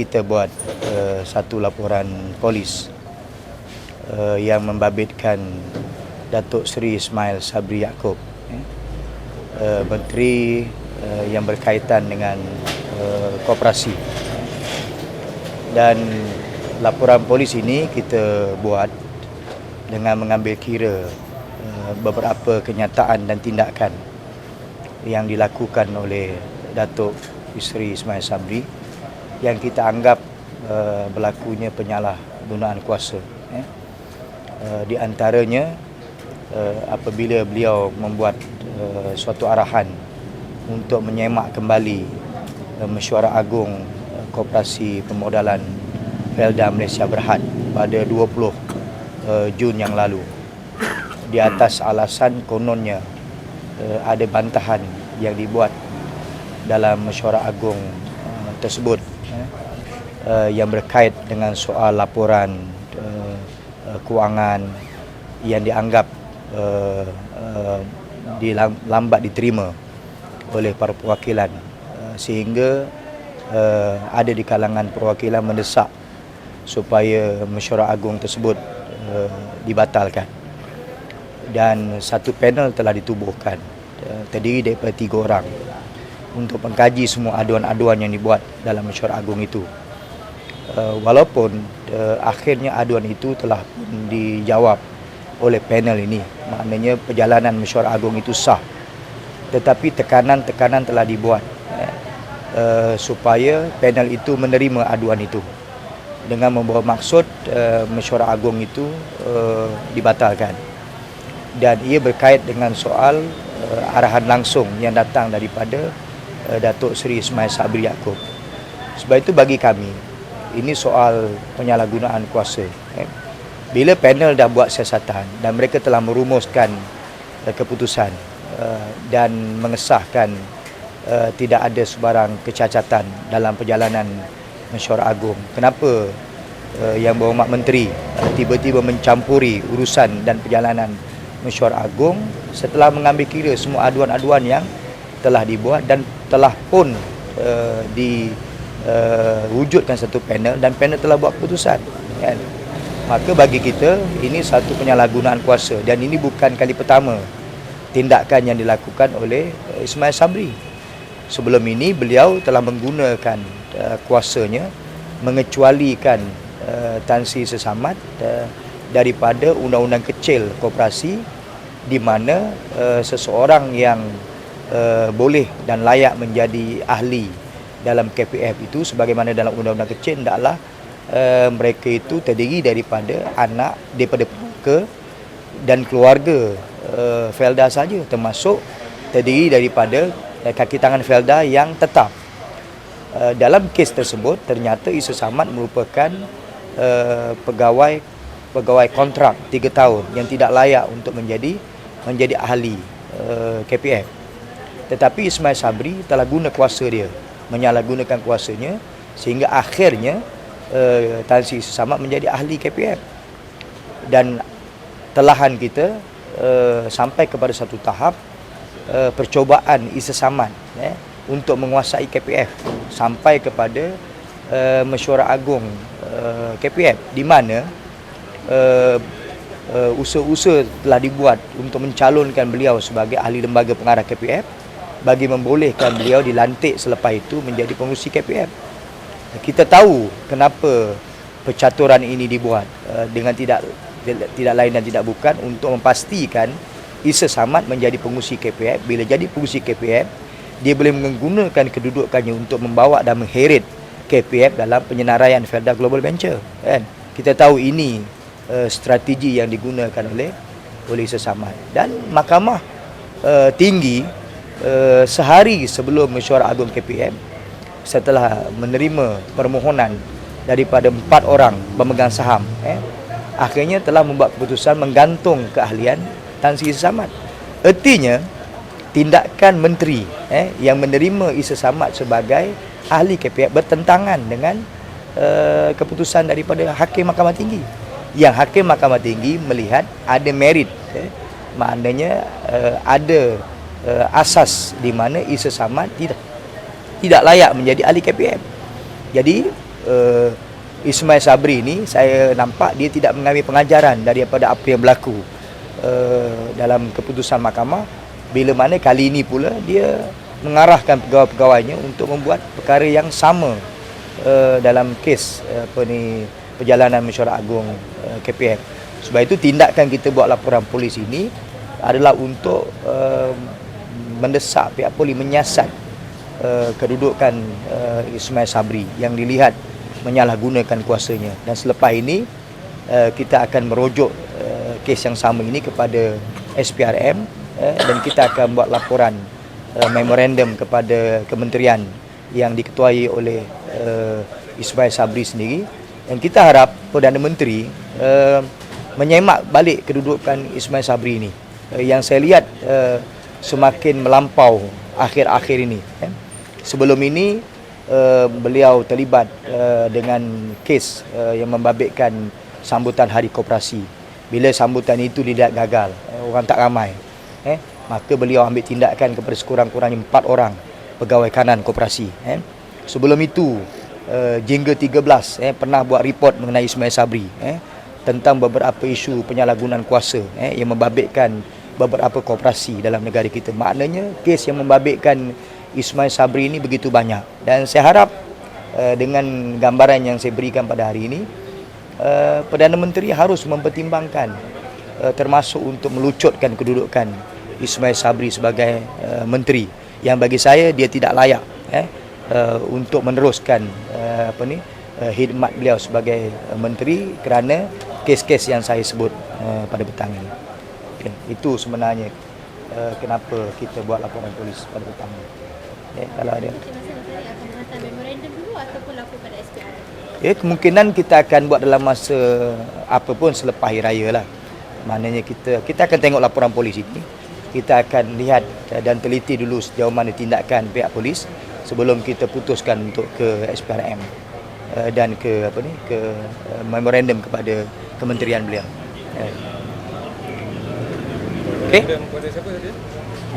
kita buat uh, satu laporan polis uh, yang membabitkan Datuk Seri Ismail Sabri Yaakob uh, menteri uh, yang berkaitan dengan uh, koperasi. Dan laporan polis ini kita buat dengan mengambil kira uh, beberapa kenyataan dan tindakan yang dilakukan oleh Datuk Isri Ismail Sabri yang kita anggap uh, berlakunya penyalahgunaan kuasa eh. uh, di antaranya uh, apabila beliau membuat uh, suatu arahan untuk menyemak kembali uh, mesyuarat agung uh, koperasi pemodalan Felda Malaysia Berhad pada 20 uh, Jun yang lalu di atas alasan kononnya uh, ada bantahan yang dibuat dalam mesyuarat agung tersebut uh, yang berkait dengan soal laporan uh, kewangan yang dianggap uh, uh, dilambat diterima oleh para perwakilan. Uh, sehingga uh, ada di kalangan perwakilan mendesak supaya mesyuarat agung tersebut uh, dibatalkan. Dan satu panel telah ditubuhkan uh, terdiri daripada tiga orang untuk mengkaji semua aduan-aduan yang dibuat dalam mesyuarat agung itu. Uh, walaupun uh, akhirnya aduan itu telah dijawab oleh panel ini. Maknanya perjalanan mesyuarat agung itu sah. Tetapi tekanan-tekanan telah dibuat uh, supaya panel itu menerima aduan itu. Dengan membawa maksud uh, mesyuarat agung itu uh, dibatalkan. Dan ia berkait dengan soal uh, arahan langsung yang datang daripada Datuk Seri Ismail Sabri Yaakob sebab itu bagi kami ini soal penyalahgunaan kuasa. Eh. Bila panel dah buat siasatan dan mereka telah merumuskan uh, keputusan dan mengesahkan tidak ada sebarang kecacatan dalam perjalanan mesyuarat agung. Kenapa yang berhormat menteri tiba-tiba mencampuri urusan dan perjalanan mesyuarat agung setelah mengambil kira semua aduan-aduan yang telah dibuat dan telah pun uh, di uh, wujudkan satu panel dan panel telah buat keputusan kan? Maka bagi kita ini satu penyalahgunaan kuasa dan ini bukan kali pertama tindakan yang dilakukan oleh uh, Ismail Sabri. Sebelum ini beliau telah menggunakan uh, kuasanya mengecualikan uh, Tan Sri Sesamat uh, daripada undang-undang kecil koperasi di mana uh, seseorang yang uh, boleh dan layak menjadi ahli dalam KPF itu sebagaimana dalam undang-undang kecil hendaklah uh, mereka itu terdiri daripada anak daripada ke dan keluarga. Uh, Felda saja termasuk terdiri daripada uh, kaki tangan Felda yang tetap. Uh, dalam kes tersebut ternyata Isa Samad merupakan uh, pegawai pegawai kontrak 3 tahun yang tidak layak untuk menjadi menjadi ahli uh, KPF tetapi Ismail Sabri telah guna kuasa dia menyalahgunakan kuasanya sehingga akhirnya uh, Tan Sri Samad menjadi ahli KPM dan telahan kita uh, sampai kepada satu tahap uh, percobaan Isa Samad eh, untuk menguasai KPF sampai kepada uh, mesyuarat agung uh, KPF di mana uh, uh, usaha-usaha telah dibuat untuk mencalonkan beliau sebagai ahli lembaga pengarah KPF bagi membolehkan beliau dilantik selepas itu menjadi pengurusi KPM. Kita tahu kenapa percaturan ini dibuat uh, dengan tidak tidak lain dan tidak bukan untuk memastikan Isa Samad menjadi pengurusi KPM. Bila jadi pengurusi KPM, dia boleh menggunakan kedudukannya untuk membawa dan mengheret KPM dalam penyenaraian Felda Global Venture. Kan? Kita tahu ini uh, strategi yang digunakan oleh oleh Isa Samad dan mahkamah uh, tinggi uh, sehari sebelum mesyuarat agung KPM setelah menerima permohonan daripada empat orang pemegang saham eh, akhirnya telah membuat keputusan menggantung keahlian Tan Sri Samad ertinya tindakan menteri eh, yang menerima Isa Samad sebagai ahli KPM bertentangan dengan uh, keputusan daripada Hakim Mahkamah Tinggi. Yang Hakim Mahkamah Tinggi melihat ada merit eh, maknanya uh, ada uh, asas di mana Isa Samad tidak tidak layak menjadi ahli KPM. Jadi uh, Ismail Sabri ni saya nampak dia tidak mengambil pengajaran daripada apa yang berlaku uh, dalam keputusan mahkamah bila mana kali ini pula dia mengarahkan pegawai-pegawainya untuk membuat perkara yang sama uh, dalam kes uh, apa ni perjalanan mesyuarat agung uh, KPF. Sebab itu tindakan kita buat laporan polis ini adalah untuk uh, mendesak pihak polis menyiasat uh, kedudukan uh, Ismail Sabri yang dilihat menyalahgunakan kuasanya. Dan selepas ini uh, kita akan merujuk uh, kes yang sama ini kepada SPRM uh, dan kita akan buat laporan uh, memorandum kepada kementerian yang diketuai oleh uh, Ismail Sabri sendiri. Dan kita harap Perdana Menteri uh, menyemak balik kedudukan Ismail Sabri ini. Uh, yang saya lihat uh, semakin melampau akhir-akhir ini eh. sebelum ini uh, beliau terlibat uh, dengan kes yang membabitkan sambutan hari koperasi. Bila sambutan itu tidak gagal orang tak ramai eh? Maka beliau ambil tindakan kepada sekurang-kurangnya empat orang pegawai kanan koperasi eh? Sebelum itu Jingga 13 eh pernah buat report mengenai Ismail Sabri eh? Tentang beberapa isu penyalahgunaan kuasa eh? Yang membabitkan beberapa koperasi dalam negara kita. Maknanya kes yang membabitkan Ismail Sabri ini begitu banyak dan saya harap uh, dengan gambaran yang saya berikan pada hari ini uh, Perdana Menteri harus mempertimbangkan uh, termasuk untuk melucutkan kedudukan Ismail Sabri sebagai uh, menteri yang bagi saya dia tidak layak eh uh, untuk meneruskan uh, apa ni khidmat beliau sebagai uh, menteri kerana kes-kes yang saya sebut uh, pada petang ini. Okay. Itu sebenarnya uh, kenapa kita buat laporan polis pada petang ini. Okay. Kalau ada. Ya, kemungkinan kita akan buat dalam masa apa pun selepas hari raya lah. Maknanya kita kita akan tengok laporan polis ini. Kita akan lihat dan teliti dulu sejauh mana tindakan pihak polis sebelum kita putuskan untuk ke SPRM dan ke apa ni ke memorandum kepada kementerian beliau. Uh. Okey. Kepada siapa tadi?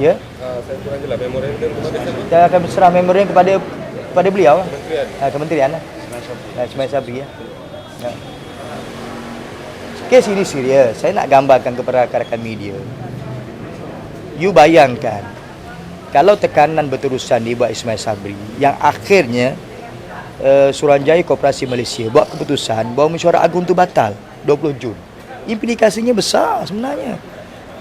Ya. Uh, saya kurang jelas memorandum kepada siapa? Kita akan berserah memorandum kepada kepada beliau. Kementerian. Uh, kementerian lah. Semai Sabri ya. ya. Kes ini serius. Saya nak gambarkan kepada rakan-rakan media. You bayangkan kalau tekanan berterusan dibuat Ismail Sabri yang akhirnya uh, Suruhanjaya Koperasi Malaysia buat keputusan bahawa mesyuarat agung itu batal 20 Jun. Implikasinya besar sebenarnya.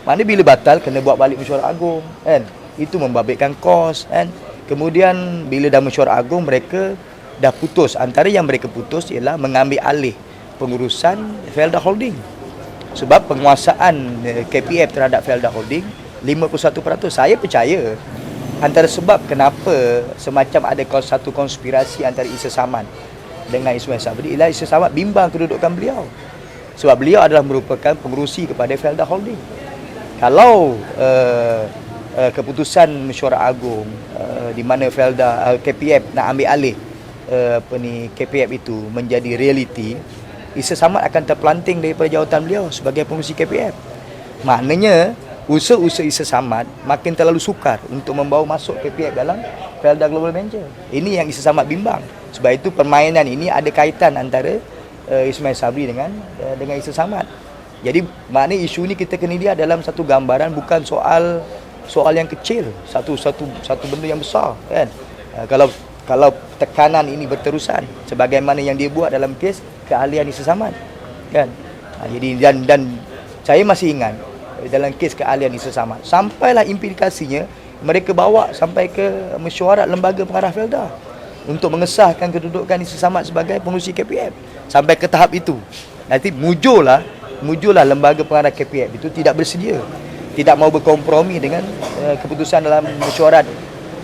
Mana bila batal kena buat balik mesyuarat agung kan. Itu membabitkan kos kan. Kemudian bila dah mesyuarat agung mereka dah putus antara yang mereka putus ialah mengambil alih pengurusan Felda Holding. Sebab penguasaan eh, KPF terhadap Felda Holding 51%. Saya percaya antara sebab kenapa semacam ada satu konspirasi antara Isa Samad dengan Ismail Sabri ialah Isa Samad bimbang kedudukan beliau. Sebab beliau adalah merupakan pengurusi kepada Felda Holding kalau uh, uh, keputusan mesyuarat agung uh, di mana Felda uh, KPF nak ambil alih uh, apa ni KPF itu menjadi realiti Isa Samad akan terpelanting daripada jawatan beliau sebagai pengurusi KPF maknanya usaha-usaha Isa Samad makin terlalu sukar untuk membawa masuk KPF dalam Felda Global Venture ini yang Isa Samad bimbang. Sebab itu permainan ini ada kaitan antara uh, Ismail Sabri dengan uh, dengan Isa Samad jadi mana isu ni kita kena lihat dalam satu gambaran bukan soal soal yang kecil, satu satu satu benda yang besar kan. Uh, kalau kalau tekanan ini berterusan sebagaimana yang dia buat dalam kes keahlian Samad kan. Uh, jadi dan dan saya masih ingat dalam kes keahlian Samad sampailah implikasinya mereka bawa sampai ke mesyuarat lembaga pengarah Felda untuk mengesahkan kedudukan Isa Samad sebagai pengurusi KPF sampai ke tahap itu. Nanti mujurlah muncullah lembaga pengarah KPF itu tidak bersedia tidak mau berkompromi dengan uh, keputusan dalam mesyuarat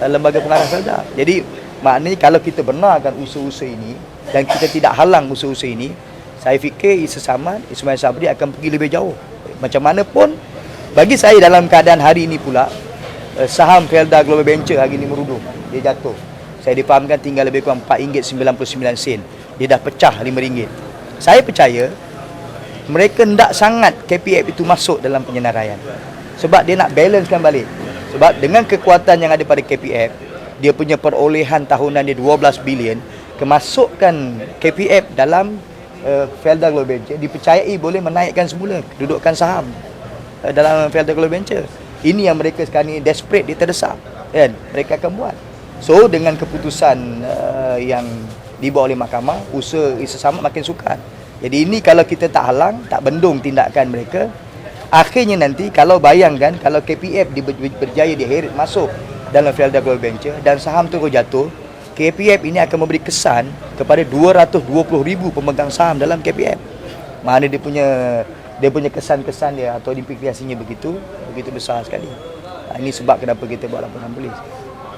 uh, lembaga pengarah Felda. Jadi maknanya kalau kita benarkan usaha-usaha ini dan kita tidak halang usaha-usaha ini, saya fikir Isa Samad, Ismail Sabri akan pergi lebih jauh. Macam mana pun bagi saya dalam keadaan hari ini pula uh, saham Felda Global Venture hari ini merudum, dia jatuh. Saya difahamkan tinggal lebih kurang RM4.99 Dia dah pecah RM5. Saya percaya mereka tidak sangat KPF itu masuk dalam penyenaraian sebab dia nak balancekan balik sebab dengan kekuatan yang ada pada KPF dia punya perolehan tahunan dia 12 bilion kemasukkan KPF dalam uh, Felda Global Venture dipercayai boleh menaikkan semula kedudukan saham uh, dalam Felda Global Venture. Ini yang mereka sekarang ni desperate, dia terdesak. Kan? Mereka akan buat. So dengan keputusan uh, yang dibawa oleh mahkamah, usaha sesama makin sukar. Jadi ini kalau kita tak halang, tak bendung tindakan mereka, akhirnya nanti kalau bayangkan kalau KPF berjaya diheret masuk dalam Felda Global Venture dan saham terus jatuh, KPF ini akan memberi kesan kepada 220 ribu pemegang saham dalam KPF. Mana dia punya dia punya kesan-kesan dia atau implikasinya begitu begitu besar sekali. Ini sebab kenapa kita buat laporan polis.